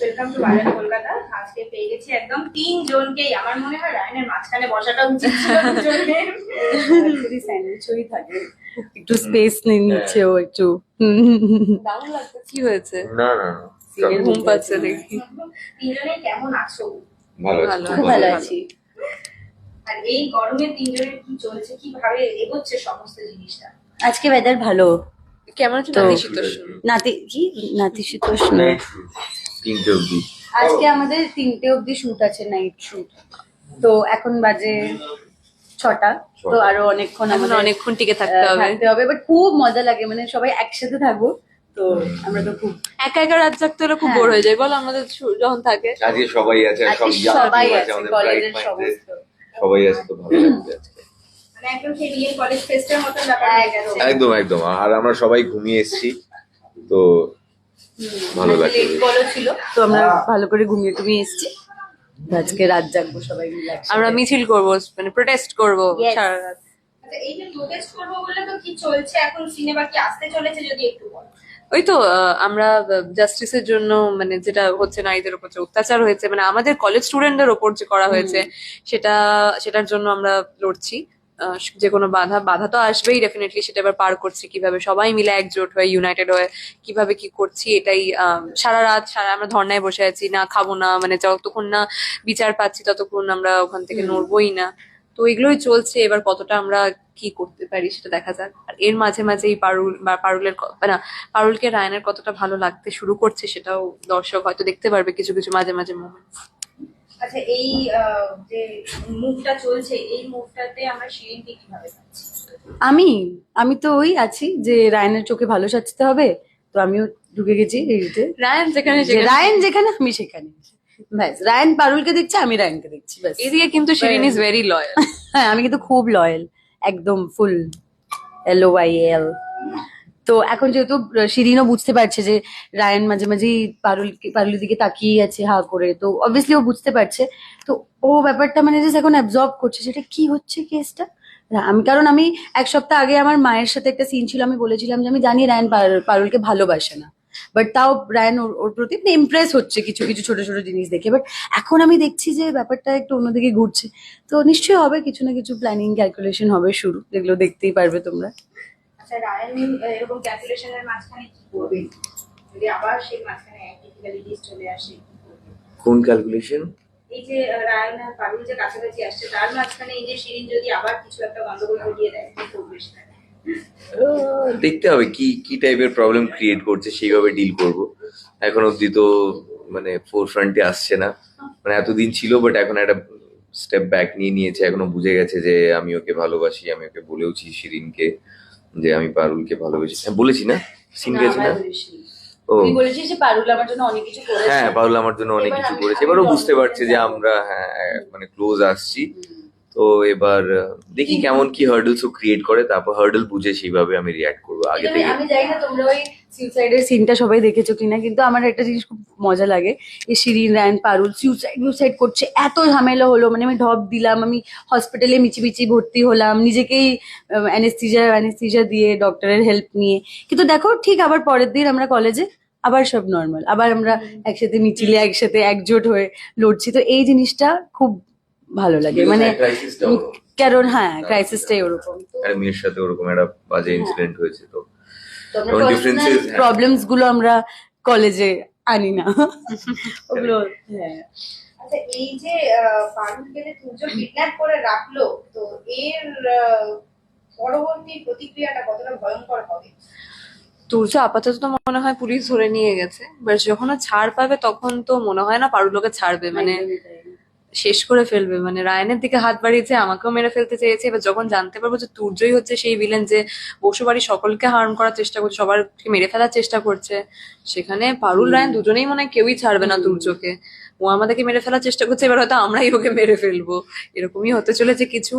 Welcome to viral Kolkata আজকে পেয়ে গেছি একদম তিন জনকেই আমার মনে হয় রায়নের মাঝখানে বসাটা উচিত ছিল দুজনের। যদি স্যান্ডউইচ হয়েই থাকে। একটু স্পেস নিয়ে নিচ্ছে ও একটু। দারুণ লাগছে। কি হয়েছে? না না না। ঘুম পাচ্ছে দেখি। তিনজনে কেমন আছো? ভালো খুব খুব ভালো আছি। আর এই গরমে তিনজনের কি চলছে কীভাবে এগোচ্ছে সমস্ত জিনিসটা? আজকে ওয়েদার ভালো। কেমন নাতিশীতোষ্ণ? নাতি কি? নাতিশীতোষ্ণ তিনটে অবধি। আজকে আমাদের তিনটে অবধি শুট আছে নাইট শুট তো এখন বাজে ছটা তো আরও অনেকক্ষণ এখন আমাদের অনেকক্ষণ টিকে থাকতে হবে। থাকতে হবে বাট খুব মজা লাগে মানে সবাই একসাথে থাকব তো আমরা তো খুব একা একা রাত জাগতে হলে খুব হ্যাঁ। বোর হয়ে যায়। বল আমাদের শু- যখন থাকে। আজকে সবাই আছে সব সবাই আছে আমাদের কলেজের সমস্ত। সবাই আছে তো ভালো লাগবে আজকে। মানে একদম একদম। আর আমরা সবাই ঘুমিয়ে এসেছি তো ভালো বলো ছিল। তো আমরা ভালো করে ঘুমিয়ে টুমিয়ে এসেছি। আজকে রাত জাগবো সবাই মিলে আমরা মিছিল করব মানে প্রোটেস্ট করব সারা রাত। আচ্ছা এই যে প্রোটেস্ট করব বলে তো কি চলছে? এখন সিনেমা কি আসতে চলেছে যদি একটু ওই তো আহ, আমরা জাস্টিসের জন্য মানে যেটা হচ্ছে নারীদের উপর যে অত্যাচার হয়েছে মানে আমাদের কলেজ স্টুডেন্টদের ওপর যে করা হয়েছে সেটা সেটার জন্য আমরা লড়ছি। যে কোনো বাধা বাধা তো আসবেই ডেফিনেটলি সেটা এবার পার করছি কীভাবে। সবাই মিলে একজোট হয়ে ইউনাইটেড হয়ে কীভাবে কি করছি এটাই সারা রাত সারা আমরা ধর্নায় বসে আছি না খাব না মানে যতক্ষণ না বিচার পাচ্ছি ততক্ষণ আমরা ওখান থেকে নড়বই না। তো এগুলোই চলছে এবার কতটা আমরা কি করতে পারি সেটা দেখা যাক। আর এর মাঝে মাঝে এই পারুল বা পারুলের না পারুলকে রায়নের কতটা ভালো লাগতে শুরু করছে সেটাও দর্শক হয়তো দেখতে পারবে কিছু কিছু মাঝে মাঝে মোমেন্ট আচ্ছা এই যে মুভটা চলছে এই মুভটাতে আমরা শিরিনকে কীভাবে পাচ্ছি? আমি আমি তো ওই আছি যে রায়নের চোখে ভালো সাজতে হবে তো আমিও ঢুকে গেছি এইতে রায়ন যেখানে রায়ন যেখানে আমি সেখানে। ব্যাস রায়ন পারুলকে দেখছে আমি রায়নকে দেখছি ব্যাস। এদিকে কিন্তু শিরিন ইজ ভেরি লয়াল হ্যাঁ আমি কিন্তু খুব লয়াল একদম ফুল এল ও ওয়াই এল তো এখন যেহেতু শিরিনও বুঝতে পারছে যে রায়ন মাঝে মাঝেই পারুল, পারুলের দিকে তাকিয়ে আছে হা করে, তো অবভিয়াসলি ও বুঝতে পারছে। তো ও ব্যাপারটা মানে জাস্ট এখন অ্যাবজর্ব করছে সেটা কি হচ্ছে কেসটা আমি, কারণ আমি এক সপ্তাহ আগে আমার মায়ের সাথে একটা সিন ছিল, আমি বলেছিলাম যে আমি জানি রায়ন পারুল- পারুলকে ভালোবাসে না। বাট তাও রায়ন ওর ওর প্রতি ইমপ্রেস হচ্ছে কিছু কিছু ছোট ছোট জিনিস দেখে। বাট এখন আমি দেখছি যে ব্যাপারটা একটু অন্যদিকে ঘুরছে। তো নিশ্চয়ই হবে, কিছু না কিছু প্ল্যানিং ক্যালকুলেশন হবে শুরু। যেগুলো দেখতেই পারবে তোমরা। আচ্ছা এরকম ক্যালকুলেশনের মাঝখানে কি করবে? যদি আবার সেই মাঝখানে চলে আসে কোন ক্যালকুলেশন এই যে রায়ন আর পারুল যে কাছাকাছি আসছে তার মাঝখানে এই যে শিরিন যদি আবার কিছু একটা গন্ডগোল ঘটিয়ে দেয় কি করবে দেখতে হবে কি কি টাইপের প্রবলেম ক্রিয়েট করছে সেইভাবে ডিল করব। এখন অবধি তো মানে ফোর ফ্রন্টে আসছে না। মানে এতদিন ছিল বাট এখন একটা স্টেপ ব্যাক নিয়ে নিয়েছে। এখনও বুঝে গেছে যে আমি ওকে ভালোবাসি আমি ওকে বলেওছি শিরিনকে যে আমি পারুলকে ভালোবেসে হ্যাঁ, বলেছি না? সিন গেছে না? ও। তুই বলেছিস যে পারুল আমার জন্য অনেক কিছু করেছে। হ্যাঁ পারুল আমার জন্য অনেক কিছু করেছে। আমি এবারও বুঝতে পারছে যে আমরা হ্যাঁ মানে ক্লোজ আসছি। তো এবার দেখি কেমন কি হার্ডলস ও ক্রিয়েট করে তারপর হার্ডল বুঝে সেইভাবে আমি রিয়াক্ট করব আগে থেকে। আমি জানি না তোমরা ওই সুইসাইডের সিনটা সবাই দেখেছ কিনা কিন্তু আমার একটা জিনিস খুব মজা লাগে। এই শিরিন রায়ন পারুল সুইসাইড সুইসাইড করছে এত ঝামেলা হলো মানে আমি ঢপ দিলাম আমি হসপিটালে মিচিমিচি ভর্তি হলাম নিজেকেই অ্যানেস্থিজা অ্যানেস্থিজা দিয়ে ডক্টরের হেল্প নিয়ে। কিন্তু দেখো ঠিক আবার পরের দিন আমরা কলেজে আবার সব নর্মাল আবার আমরা একসাথে মিছিলে একসাথে একজোট হয়ে লড়ছি। তো এই জিনিসটা খুব ভালো লাগে। মানে কারণ হ্যাঁ ক্রাইসিসটাই ওরকম। একটা মেয়ের সাথে ওরকম একটা বাজে ইনসিডেন্ট হয়েছে তো। differences, হ্যাঁ। প্রবলেমসগুলো আমরা কলেজে আনি না। ওগুলো হ্যাঁ। আচ্ছা এই যে আহ, তুর্য কিডন্যাপ করে রাখল তো এর পরবর্তী প্রতিক্রিয়াটা কতটা ভয়ঙ্কর হবে? তুর্য আপাতত তো মনে হয় পুলিশ ধরে নিয়ে গেছে বাট যখন ছাড় পাবে তখন তো মনে হয় না পারুলোকে ছাড়বে মানে। শেষ করে ফেলবে। মানে রায়নের দিকে হাত বাড়িয়েছে আমাকেও মেরে ফেলতে চেয়েছে, এবার যখন জানতে পারব যে তুর্যই হচ্ছে সেই ভিলেন যে বসু বাড়ি সকলকে হার্ম করার চেষ্টা করছে, সবারকে মেরে ফেলার চেষ্টা করছে, সেখানে পারুল, রায়ন দুজনেই মনে হয় কেউই ছাড়বে না তুর্যকে ও আমাদেরকে মেরে ফেলার চেষ্টা করছে এবার হয়তো আমরাই ওকে মেরে ফেলব। এরকমই হতে চলেছে কিছু।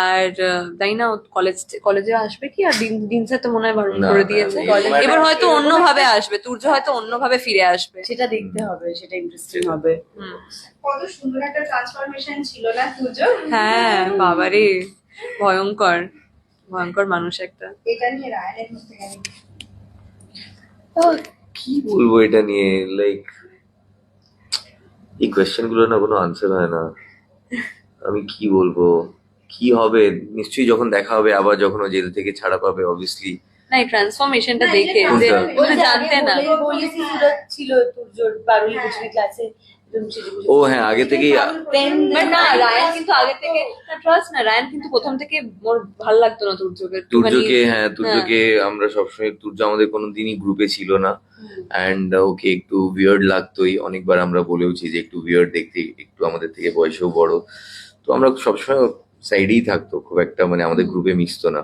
আর তাই না কলেজ কলেজে আসবে কি? আর দিন দিন তো মনে হয় বারণ করে দিয়েছে। এবার হয়তো অন্যভাবে আসবে। তুর্য হয়তো অন্যভাবে ফিরে আসবে। সেটা দেখতে হবে সেটা ইন্টারেস্টিং হবে। হুম। কত সুন্দর একটা ট্রান্সফরমেশন ছিল না তুর্য? হ্যাঁ বাবারে ভয়ঙ্কর। ভয়ঙ্কর মানুষ একটা। এটা নিয়ে রায়নের থেকে কি বলব এটা নিয়ে লাইক এই কোয়েশ্চেনগুলো না কোনো আনসার হয় না। আমি কি বলব? কি হবে? নিশ্চয়ই যখন দেখা হবে আবার যখন ও জেল থেকে ছাড়া পাবে অবভিয়াসলি না এই ট্রান্সফরমেশনটা দেখে যে? ওটা জানতে না। ছিল বারুলি ক্লাসে ও হ্যাঁ আগে থেকেই না রায়ান কিন্তু আগে থেকে ট্রাস্ট না রায়ান কিন্তু প্রথম থেকে মোর ভালো লাগতো না তুর্যকে একটুখানি- তুর্যকে হ্যাঁ তুর্যকে আমরা সবসময় তুর্য আমাদের কোনোদিনই গ্রুপে ছিল না। অ্যান্ড ওকে একটু উইয়ার্ড লাগতোই। অনেকবার আমরা বলেওছি যে একটু উইয়ার্ড দেখতে একটু আমাদের থেকে বয়সেও বড়। তো আমরা সবসময় সাইডেই থাকতো খুব একটা মানে আমাদের গ্রুপে মিশতো না।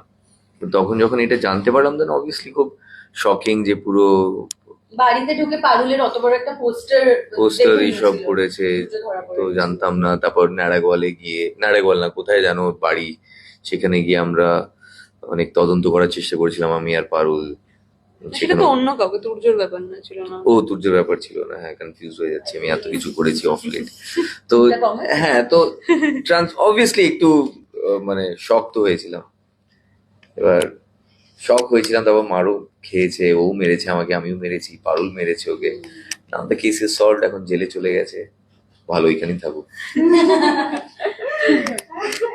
তখন যখন এটা জানতে পারলাম দেন অবভিয়াসলি খুব শকিং যে পুরো বাড়িতে ঢুকে পারুলের অত বড় একটা পোস্টার পোস্টার এইসব করেছে তো জানতাম না। তারপর নারাগোয়ালে গিয়ে নারাগোয়াল না কোথায় জানো বাড়ি সেখানে গিয়ে আমরা অনেক তদন্ত করার চেষ্টা করেছিলাম আমি আর পারুল। সেটা সেখানে তো অন্য কাউকে তুর্যর ব্যাপার না ছিল না। ও তুর্যের ব্যাপার ছিল না হ্যাঁ কনফিউজ হয়ে যাচ্ছে আমি এত কিছু করেছি অফ লেট তো হ্যাঁ তো ট্রান্স অবভিয়াসলি একটু মানে শক তো হয়েছিলাম। এবার শক হয়েছিলাম তারপর মারও খেয়েছে ও মেরেছে আমাকে আমিও মেরেছি পারুল মেরেছে ওকে। আমাদের কেসে সল্ট? এখন জেলে চলে গেছে। ভালো এখানেই থাকুক।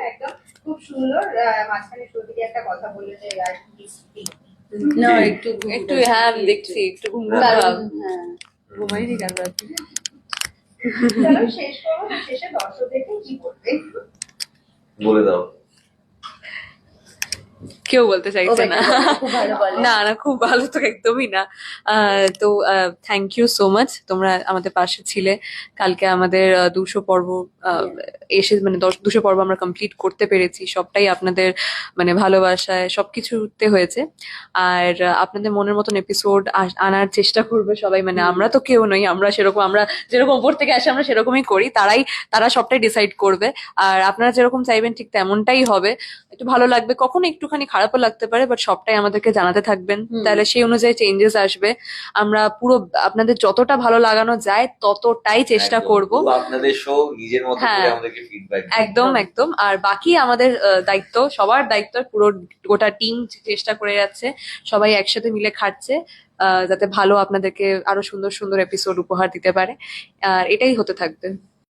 একদম খুব সুন্দর। মাঝখানে সত্যি একটা কথা বললে যে না একটু একটু হ্যাঁ দেখছি একটু ঘুম। হ্যাঁ। ঘুমাইনি কেন রাতে? শেষ করব শেষে দর্শকদেরকে কি বলবে? বলে দাও। কেউ বলতে চাইছে না। না না খুব ভালো তো একদমই না। তো থ্যাংক ইউ সো মাচ তোমরা আমাদের পাশে ছিলে। কালকে আমাদের দুশো পর্ব এসে মানে দশ দুশো পর্ব আমরা কমপ্লিট করতে পেরেছি। সবটাই আপনাদের মানে ভালোবাসায় সবকিছুতে হয়েছে। আর আপনাদের মনের মতন এপিসোড আনার চেষ্টা করবে সবাই। মানে আমরা তো কেউ নই আমরা সেরকম আমরা যেরকম উপর থেকে আসে আমরা সেরকমই করি। তারাই তারা সবটাই ডিসাইড করবে। আর আপনারা যেরকম চাইবেন ঠিক তেমনটাই হবে। একটু ভালো লাগবে কখনো একটুখানি খারাপও লাগতে পারে বাট সবটাই আমাদেরকে জানাতে থাকবেন। তাহলে সেই অনুযায়ী চেঞ্জেস আসবে। আমরা পুরো আপনাদের যতটা ভালো লাগানো যায় ততটাই চেষ্টা একদম। করব। আপনাদের শো নিজের মতো হ্যাঁ। করে আমাদেরকে ফিডব্যাক একদম একদম। আর বাকি আমাদের আহ, দায়িত্ব সবার দায়িত্ব পুরো গোটা টিম চেষ্টা করে যাচ্ছে। সবাই একসাথে মিলে খাচ্ছে আহ, যাতে ভালো আপনাদেরকে আরও সুন্দর সুন্দর এপিসোড উপহার দিতে পারে। আর এটাই হতে থাকবে।